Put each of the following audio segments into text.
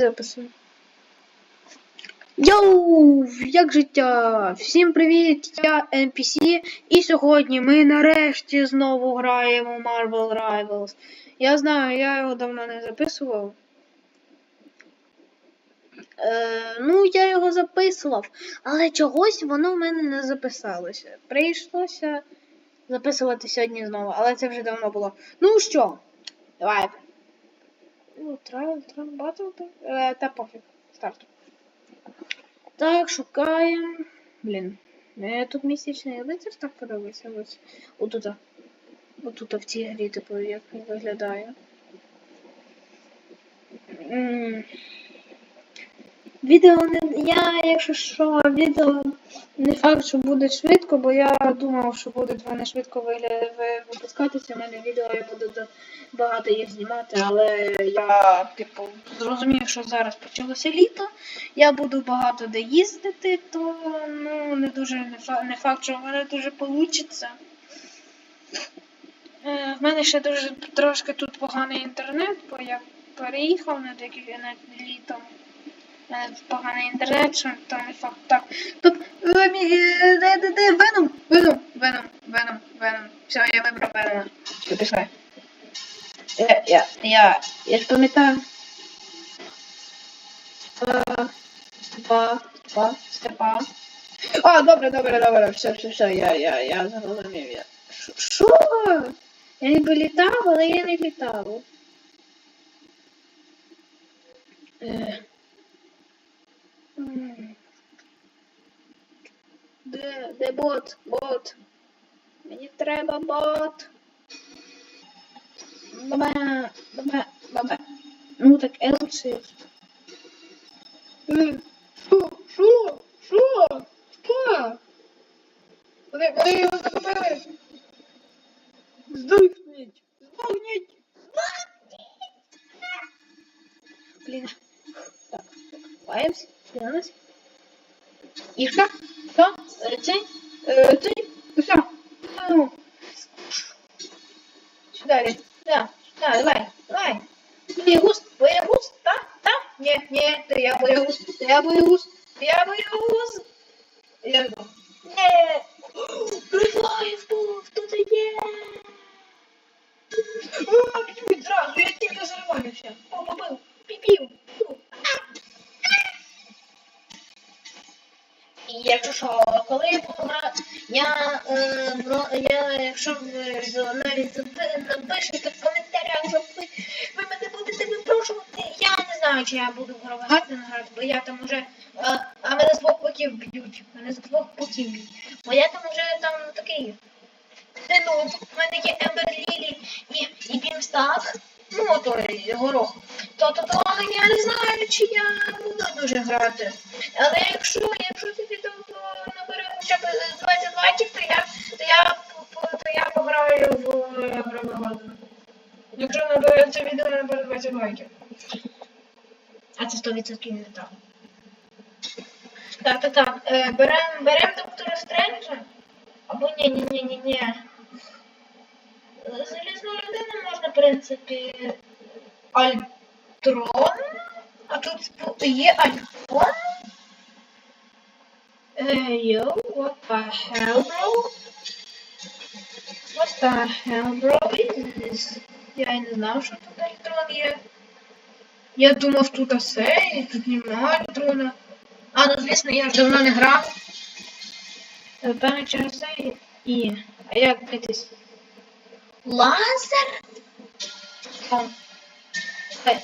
записую. Йоу, як життя? Всім привіт! Я NPC, і сьогодні ми нарешті знову граємо Marvel Rivals. Я знаю, я його давно не записував. Е, ну, я його записував, але чогось воно в мене не записалося. Прийшлося записувати сьогодні знову, але це вже давно було. Ну що, давайте. Ну, трайл, трайл, батл, е, та пофіг. Старт. Так, шукаємо. Блін. Мені тут місячний лицар так подобається. Ось. Отут. Отут в цій грі, типу, як він виглядає. М. Відео не. Я, якщо що, відео не факт, що буде швидко, бо я думав, що будуть вони швидко випускатися. У мене відео я буду багато їх знімати, але я, типу, зрозумів, що зараз почалося літо. Я буду багато де їздити, то ну не дуже не факт, що в мене дуже вийде. В мене ще дуже трошки тут поганий інтернет, бо я переїхав на декілька літом. Тут поганий інтернет, що то не факт. Так. Тут е, е, Веном, Веном, Веном, Веном, Веном. Все, я вибрав Венома. Я, я, я, я ж пам'ятаю. Е, Степа, Степа, Степа. А, добре, добре, добре, все, все, все, я, я, я зрозумів, я. Що? Я ніби літав, але я не літав. Е. М. Де, де бот? Бот. Мені треба бот. Бабе, бабе, бабе. Ну так L-shift. Е, Що? Що? Що? Що? Вони, вони його захопили. Якщо що, коли я грати, я, е, бро- я, якщо ви навіть напишете в коментарях, запи- ви мене будете випрошувати, я не знаю, чи я буду грати грати, бо я там уже, е, а мене з двох боків б'ють, мене з двох боків б'ють, бо я там уже там такий, ну, в мене є Ембер Лілі і, і Бімстак, ну, той горох, то, то, то я не знаю, чи я буду дуже грати. Але якщо, якщо це б 20 лайків, то я, то я, то я пограю в е, Якщо набере це відео набере 20 лайків. А це 100% не так. Так, так, так. Е, берем, берем доктора Стренджа. Або ні, ні, ні, ні, ні. Залізну людину можна, в принципі, Альтрон. А тут є Альтрон. Hey, yo, what the hell, bro? What the hell, bro? is this? Я і не знав, що тут електрон є. Я думав, тут осей, тут немає електрона. А, ну звісно, я давно не грав. Певно, через це і... А як битись? Лазер? О. Давай.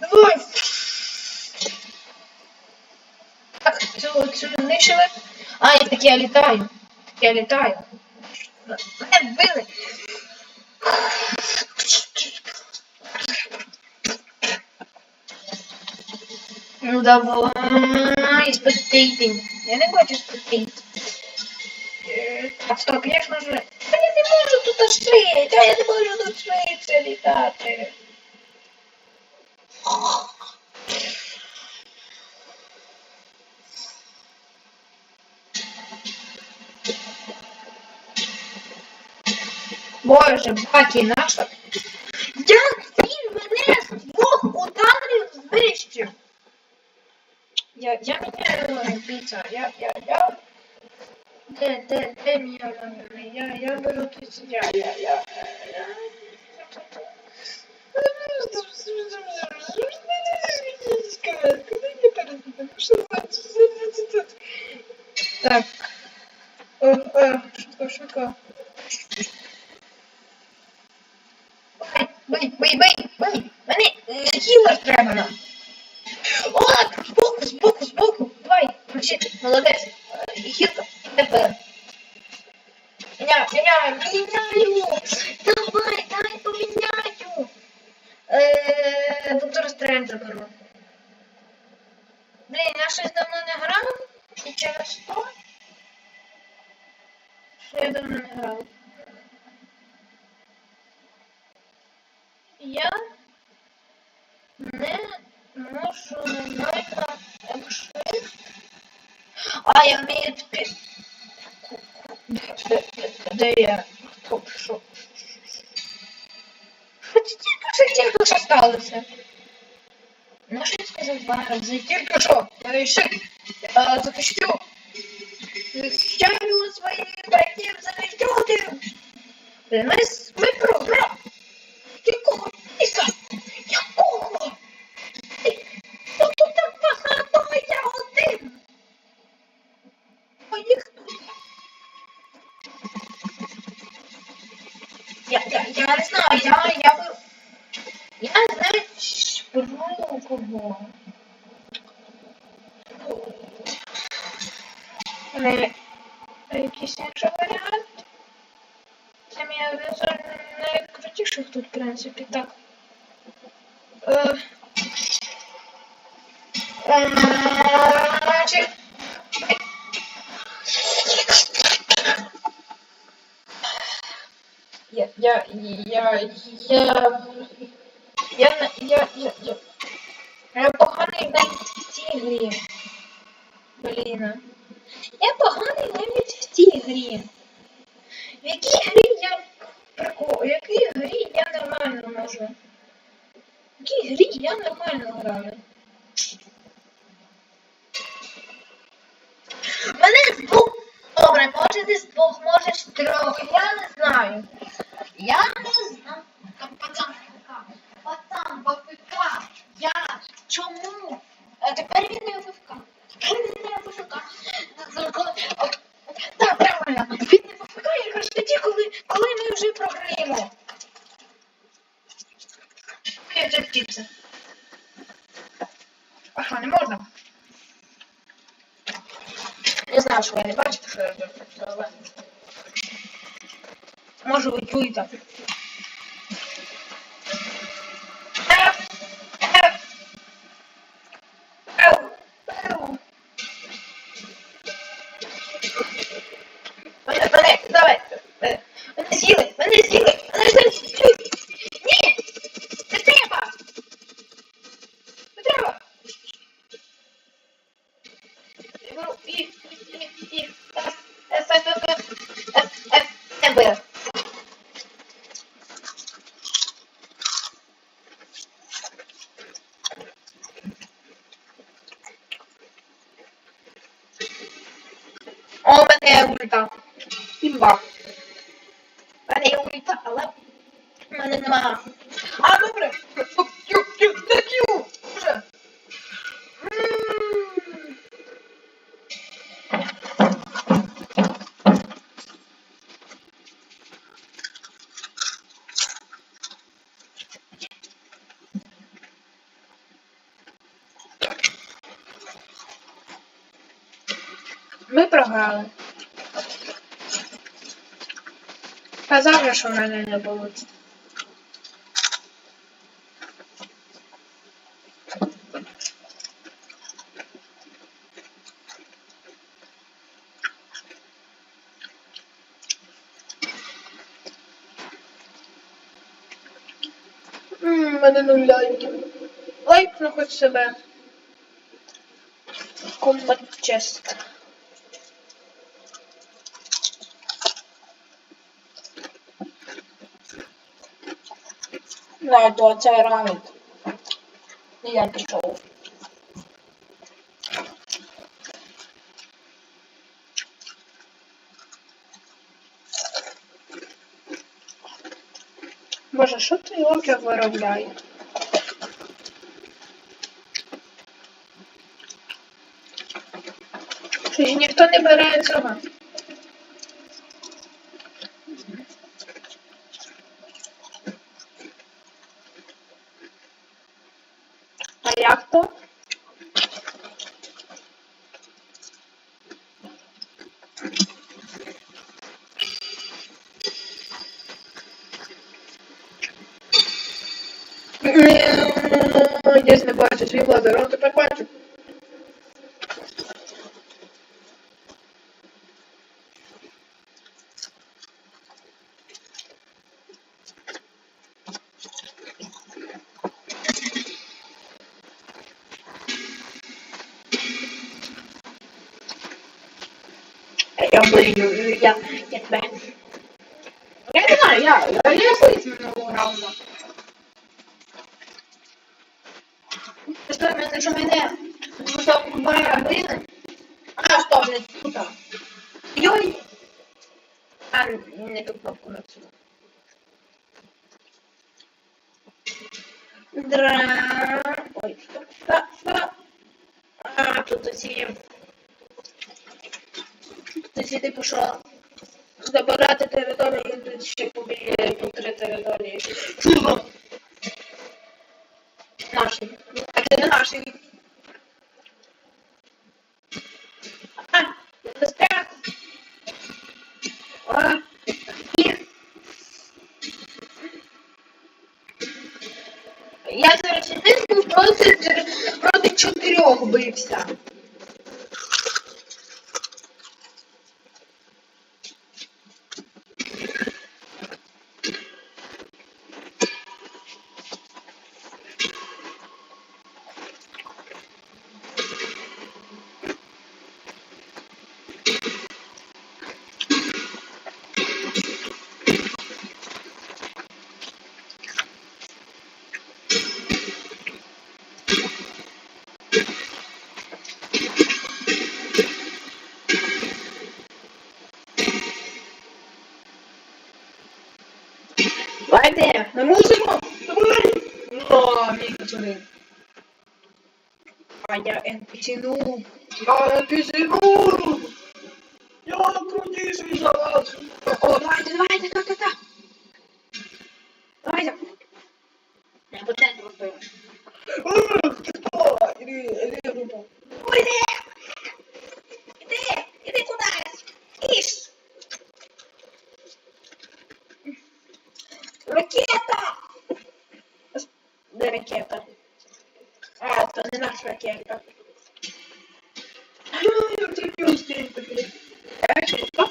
Давай! Так, цю, цю знищили. А, і так я літаю. Так я літаю. Мене вбили. Ну давай, спектейтинг. Я не хочу. Е, Так, стоп, я ж можу. Та я не можу тут швидше, я не можу тут швидше літати. Боже, баки наша. Як він мене з двох ударів знищив? Я, я міняю піца, я, я, я. Де, де, де мій Я, я беру тут, я, я, я. Бий, бий, бий, бий. Мене е, хілер треба нам. О, збоку, збоку, збоку. Давай, включити. Молодець. Е, Хілка, тепер. Міняю, міняю, міняю. Давай, дай поміняю. Е, доктора Стренджа беру. Блін, я щось давно не грав. І через то. Що я давно не грав. Я не можу нормально якщо. А, я вмію тепер. Де, я? Хто це тільки що тільки що сталося? Ну, що я сказав два рази? Тільки що? Я ще е, захищу. Захищаю своїх братів захищати. Ми, ми програли. Якого піса? Якого? Ти- Ну тут так багато, а я один. А їх тут. Я, я, я не знаю, я, я беру. Я навіть кого. Якийсь інший варіант. Це мій один найкрутіших тут, в принципі, так. Е, е, чи- Я, я, я, я, я, не- я, я, я, я поганий навіть в цій грі. Блін. Я поганий навіть в цій грі. В якій грі я прикол, в якій грі я нормально можу? В якій грі я нормально граю? Мене з двох. Добре, може ти з двох, може трьох. Я не знаю. Я не знаю. Там пацан ФК. Пацан ФК. Я чому? А тепер він не ФК. Тепер він не ФК. Так, правильно. Він не ФК якраз тоді, коли, коли ми вже програємо. Я це птиця. А що, не можна? Не знаю, що я не бачу, що я роблю. Може ви чуєте. О, в мене є ульта. Імба. В мене є ульта, але в мене нема. А, добре. Кю, кю, кю, та кю. Боже. М. Ми програли. Же, що в мене не було. Ммм, мене нуль лайків. Лайкну хоч себе. Комбат чест. Навіть оцей ранок. І я пішов. Боже, що ти локер виробляє? Чи ж ніхто не бере цього? А як то? Я ж не бачу свій лазер, он тепер бачу. Я тебе. Я не знаю, я, я, я боюсь минулого раунду. Мене, що мене? А, тут. Йой! А, не ту. Ой? Що? Що? А, тут оці... Тут оці, типу, що... Забирати територію, тут ще по три території. Наші. А це не наші. Я зараз не проти, проти чотирьох бився. Давайте, ми мусимо. Давай. О, мій. А я NPC ну. Я NPC ну. Я крутіший за вас. О, давайте, давайте, так, так, так. Давайте. Я по центру. Хто? Іди, іди, група. Іди! Іди, іди кудись. Іш. Ракета! Де ракета? А, то не наша ракета. Я це не успію таки. Так, швидко.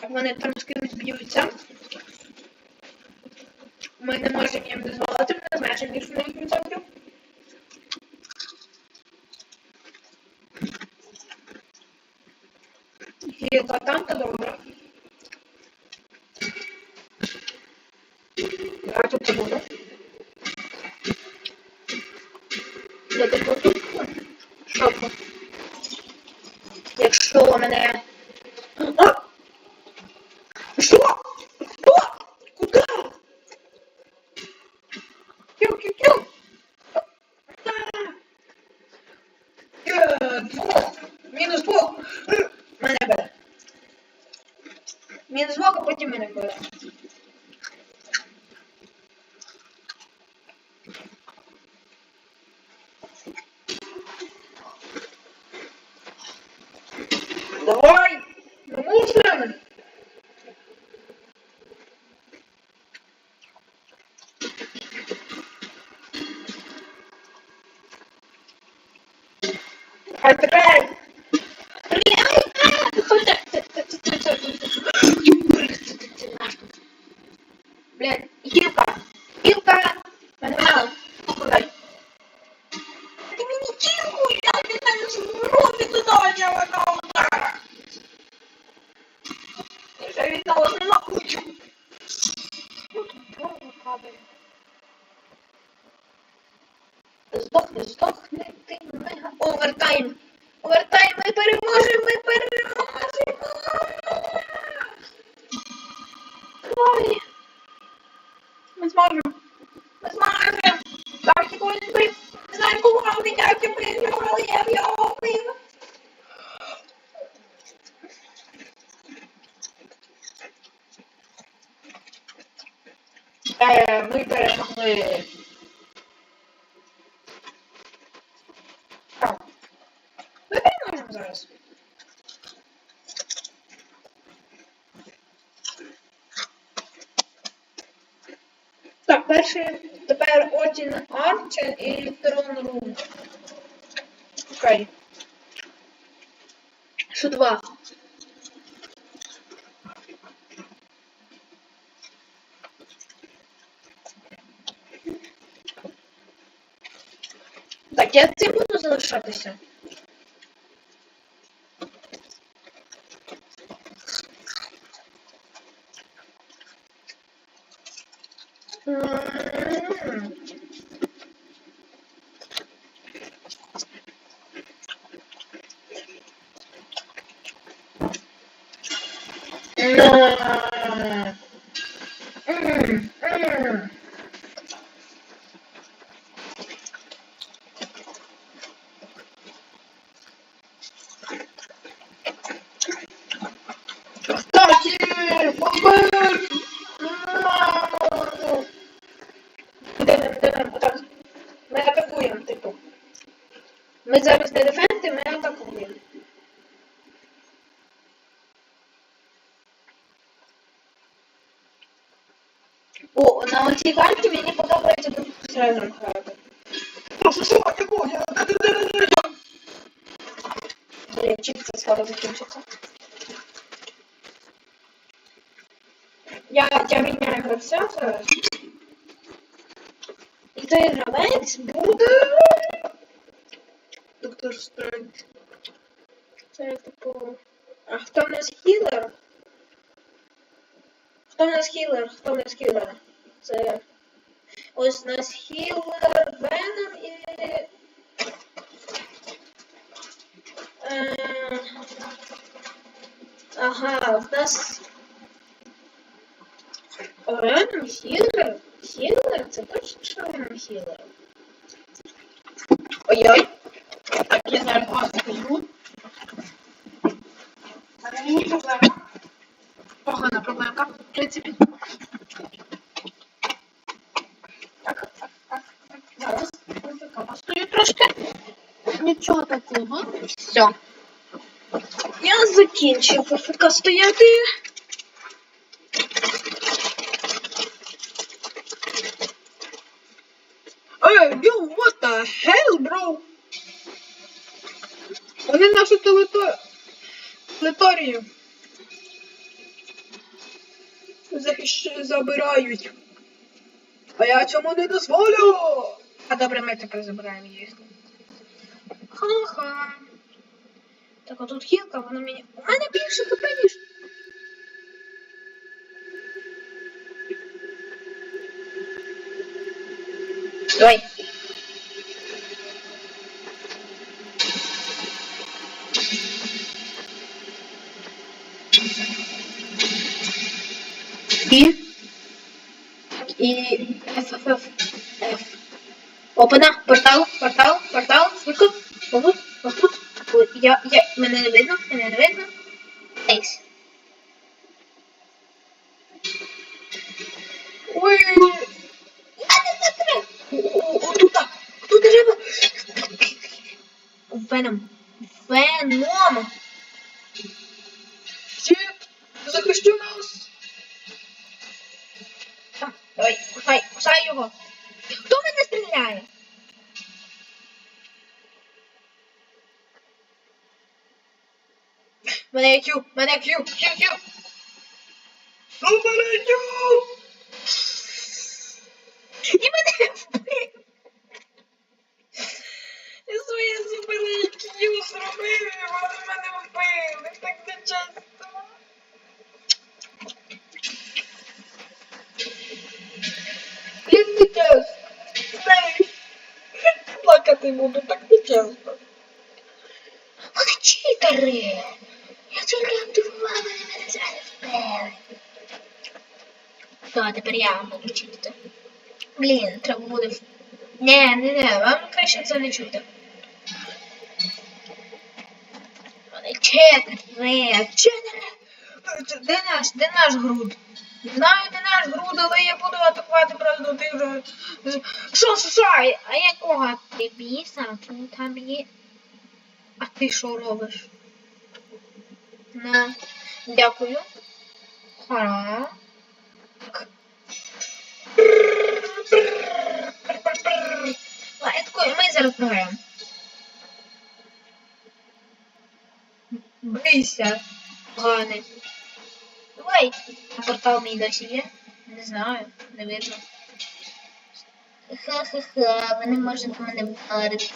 Так, вони там з кимось б'ються. Ми не можемо їм дозволити, ми не зменшимо більше на їх відсотків. Гілка там, то добре. А тут це буде. Я тут. Що? Якщо мене. А! Що? Хто? Куди? Кю-кю-кю. Е, Двох. Мінус двох. Мене бере. Мінус двох, а потім мене бере. Давай! Ну мусимо! А тепер! Блін, гілка! Гілка! Мене мало! Подай! Ти мені гілку! Я не знаю, що робити туди, я вона удара! Я вже віддала на кучу! Здохни, здохни, ти мега овертайм! Овертайм, ми переможемо, ми переможемо! давай. Ми зможемо. Ми зможемо. Так, ніколи не бив. Не знаю, кого, але як я бив, але я б його бив. Е, ми перемогли. Так. Ми переможемо зараз. Так, перший тепер Отін Арчен і Трон Рум. Окей. Що два? Так, я цим буду залишатися. Yeah. Зразу грати. Прошу, що я понял? Блін, чіпси скоро закінчиться. Я, я міняю гравця зараз. І той гравець буде. Доктор Стрендж. Це типу. А хто в нас хілер? Хто в нас хілер? Хто в нас хілер? Це. Ось у нас хілер Веном і. Е... Ага, в нас. Веном хілер? Хілер? Це точно що Веном хілер? Ой-ой. Так, я зараз вас скажу. А мені проблема. Погана проблемка, в принципі. Так, так, так, так. Зараз. Постою трошки. Нічого такого. Все. Я закінчив ФФК стояти. Ей, yo, what the hell, bro? Вони нашу телето... територію захищ... забирають. А я цьому не дозволю. А добре, ми тепер забираємо їх. Ха-ха. Так, а тут хілка, вона мені. У мене більше ХП, ніж. Давай. Опана, портал, портал, портал, швидко. Отут, отут. Я, я, мене не видно, мене не видно. Ейс. Ой, Я не затрив. Отут, тут треба. Веном. Веном. Світ, захищу нас. Там, давай, кусай, кусай його. Хто мене стріляє? Мене Q, мене Q, Q, Q. Супередю! І мене вбив. Я своє суперне Q зробив, і вони мене вбили. Так не часто. Блін, не чесно. Знаєш, плакати буду, так не. Вони читери. Я тільки активувала, вони мене зараз вбили. Все, тепер я буду читати. Блін, треба буде. Не, не, не, вам краще це не чути. Вони читери, читери. Де наш, де наш груд? Знаю, де наш груд, але я буду ти. Що, що? А якого ти біса? Чому там є? А ти що робиш? На. Дякую. Ха. Лайткою ми зараз програємо. Бийся. Поганий. Давай. А портал мій досі є? Не знаю, не видно. Ха-ха-ха, ви не можете мене вдарити.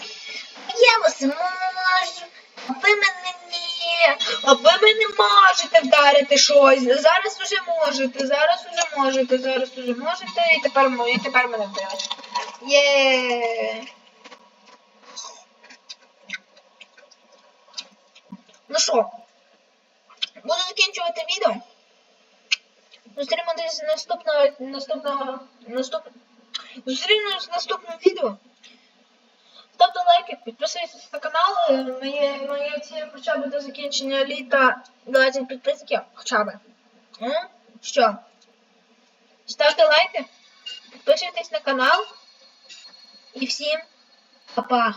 Я вас можу, а ви мене ні. А ви мене можете вдарити щось. Зараз уже можете, зараз уже можете, зараз уже можете, і тепер, і тепер мене вдарите. Є. Ну що, буду закінчувати відео. Зустрінемось наступного наступного наступного Зустрінемось в наступному відео. Ставте лайки, підписуйтесь на канал. Е, Моє, моє ціль хоча б до закінчення літа 20 підписників. Хоча б. М? Що? Ставте лайки, підписуйтесь на канал. І всім па-па.